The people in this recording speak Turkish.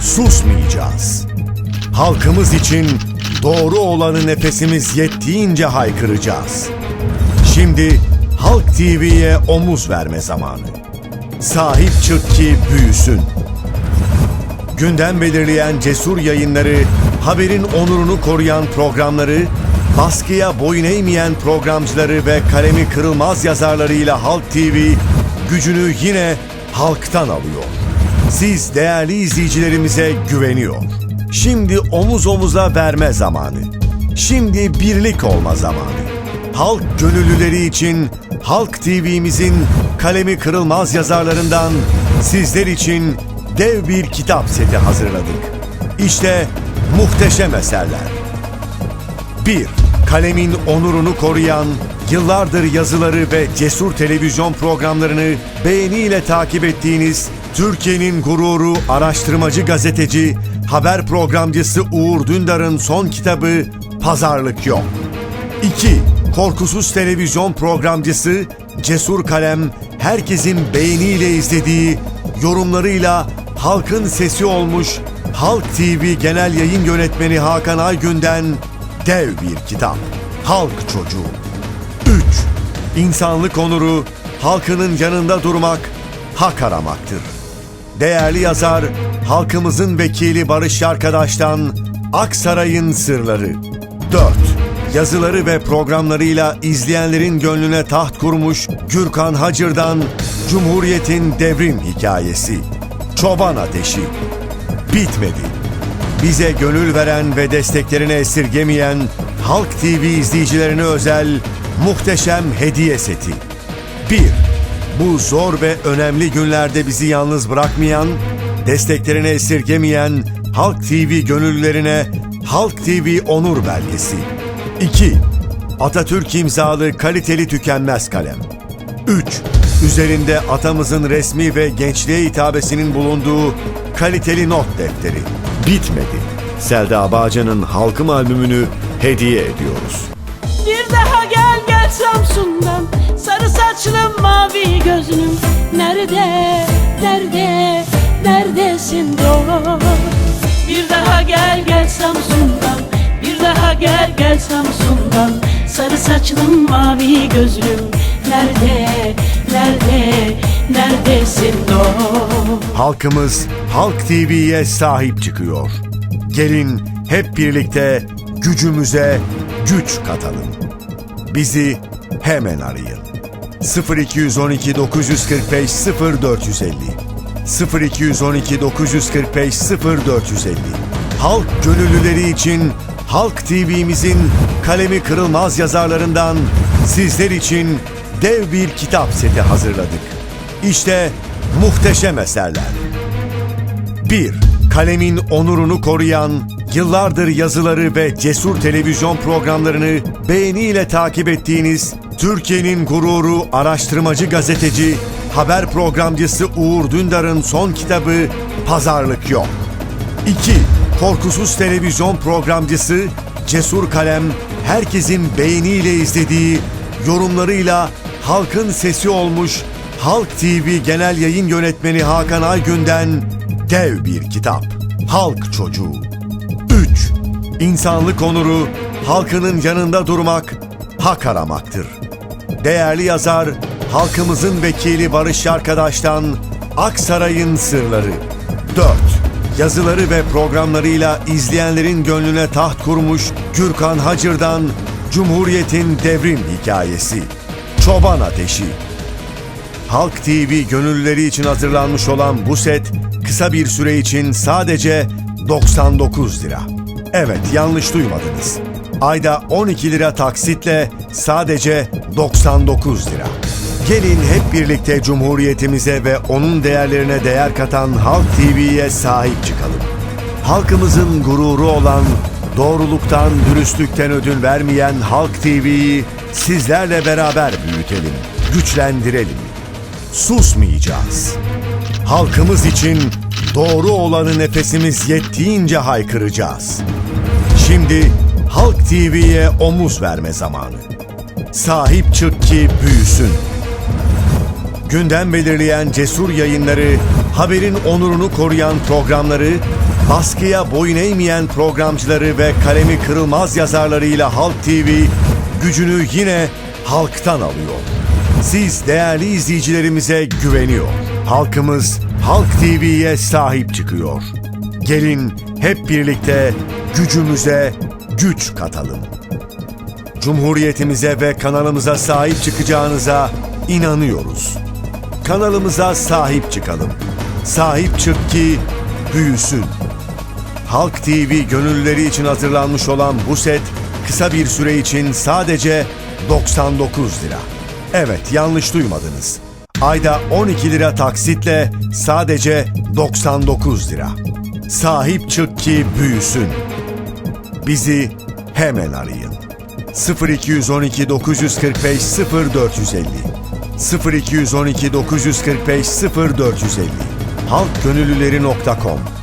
susmayacağız. Halkımız için doğru olanı nefesimiz yettiğince haykıracağız. Şimdi Halk TV'ye omuz verme zamanı. Sahip çık ki büyüsün. Gündem belirleyen cesur yayınları, haberin onurunu koruyan programları, baskıya boyun eğmeyen programcıları ve kalemi kırılmaz yazarlarıyla Halk TV gücünü yine halktan alıyor. Siz değerli izleyicilerimize güveniyor. Şimdi omuz omuza verme zamanı. Şimdi birlik olma zamanı. Halk gönüllüleri için Halk TV'mizin kalemi kırılmaz yazarlarından sizler için dev bir kitap seti hazırladık. İşte muhteşem eserler. 1. Kalemin onurunu koruyan, yıllardır yazıları ve cesur televizyon programlarını beğeniyle takip ettiğiniz Türkiye'nin gururu araştırmacı gazeteci, haber programcısı Uğur Dündar'ın son kitabı Pazarlık Yok. 2. Korkusuz televizyon programcısı, cesur kalem, herkesin beğeniyle izlediği, yorumlarıyla halkın sesi olmuş Halk TV Genel Yayın Yönetmeni Hakan Aygün'den dev bir kitap. Halk Çocuğu. 3. İnsanlık onuru, halkının yanında durmak, hak aramaktır. Değerli yazar, halkımızın vekili Barış Arkadaş'tan Aksaray'ın Sırları. 4. Yazıları ve programlarıyla izleyenlerin gönlüne taht kurmuş Gürkan Hacır'dan Cumhuriyet'in devrim hikayesi. Çoban Ateşi. Bitmedi. Bize gönül veren ve desteklerini esirgemeyen Halk TV izleyicilerine özel muhteşem hediye seti. 1. Bu zor ve önemli günlerde bizi yalnız bırakmayan, desteklerini esirgemeyen Halk TV gönüllülerine Halk TV onur belgesi. 2. Atatürk imzalı kaliteli tükenmez kalem. 3. Üzerinde atamızın resmi ve gençliğe hitabesinin bulunduğu kaliteli not defteri. Bitmedi. Selda Bağcan'ın Halkım albümünü hediye ediyoruz. Bir daha gel gel Samsun'dan Sarı saçlım mavi gözlüm. Nerede, nerede, neredesin dost Bir daha gel gel Samsun'dan. Bir daha gel gel Samsun'dan. Sarı saçlım mavi gözlüm. Nerede, nerede, neredesin dost Halkımız Halk TV'ye sahip çıkıyor. Gelin hep birlikte gücümüze güç katalım. Bizi hemen arayın. 0212 945 0450 0212 945 0450 Halk gönüllüleri için Halk TV'mizin kalemi kırılmaz yazarlarından sizler için dev bir kitap seti hazırladık. İşte muhteşem eserler. 1. Kalemin onurunu koruyan, yıllardır yazıları ve cesur televizyon programlarını beğeniyle takip ettiğiniz Türkiye'nin gururu araştırmacı gazeteci, haber programcısı Uğur Dündar'ın son kitabı Pazarlık Yok. 2. Korkusuz televizyon programcısı, cesur kalem, herkesin beğeniyle izlediği, yorumlarıyla halkın sesi olmuş Halk TV Genel Yayın Yönetmeni Hakan Aygün'den dev bir kitap. Halk Çocuğu. 3. İnsanlık onuru, halkının yanında durmak, hak aramaktır. Değerli yazar, halkımızın vekili Barış Arkadaş'tan Aksaray'ın Sırları. 4. Yazıları ve programlarıyla izleyenlerin gönlüne taht kurmuş Gürkan Hacır'dan Cumhuriyet'in devrim hikayesi. Çoban Ateşi. Halk TV gönüllüleri için hazırlanmış olan bu set kısa bir süre için sadece 99 lira. Evet yanlış duymadınız. Ayda 12 lira taksitle sadece 99 lira. Gelin hep birlikte Cumhuriyetimize ve onun değerlerine değer katan Halk TV'ye sahip çıkalım. Halkımızın gururu olan, doğruluktan, dürüstlükten ödün vermeyen Halk TV'yi sizlerle beraber büyütelim, güçlendirelim. Susmayacağız. Halkımız için doğru olanı nefesimiz yettiğince haykıracağız. Şimdi Halk TV'ye omuz verme zamanı. Sahip çık ki büyüsün. gündem belirleyen cesur yayınları, haberin onurunu koruyan programları, baskıya boyun eğmeyen programcıları ve kalemi kırılmaz yazarlarıyla Halk TV gücünü yine halktan alıyor. Siz değerli izleyicilerimize güveniyor. Halkımız Halk TV'ye sahip çıkıyor. Gelin hep birlikte gücümüze güç katalım. Cumhuriyetimize ve kanalımıza sahip çıkacağınıza inanıyoruz. Kanalımıza sahip çıkalım. Sahip çık ki büyüsün. Halk TV gönüllüleri için hazırlanmış olan bu set kısa bir süre için sadece 99 lira. Evet yanlış duymadınız. Ayda 12 lira taksitle sadece 99 lira. Sahip çık ki büyüsün. Bizi hemen arayın. 0212 945 0450 0212 945 0450 halkgönüllüleri.com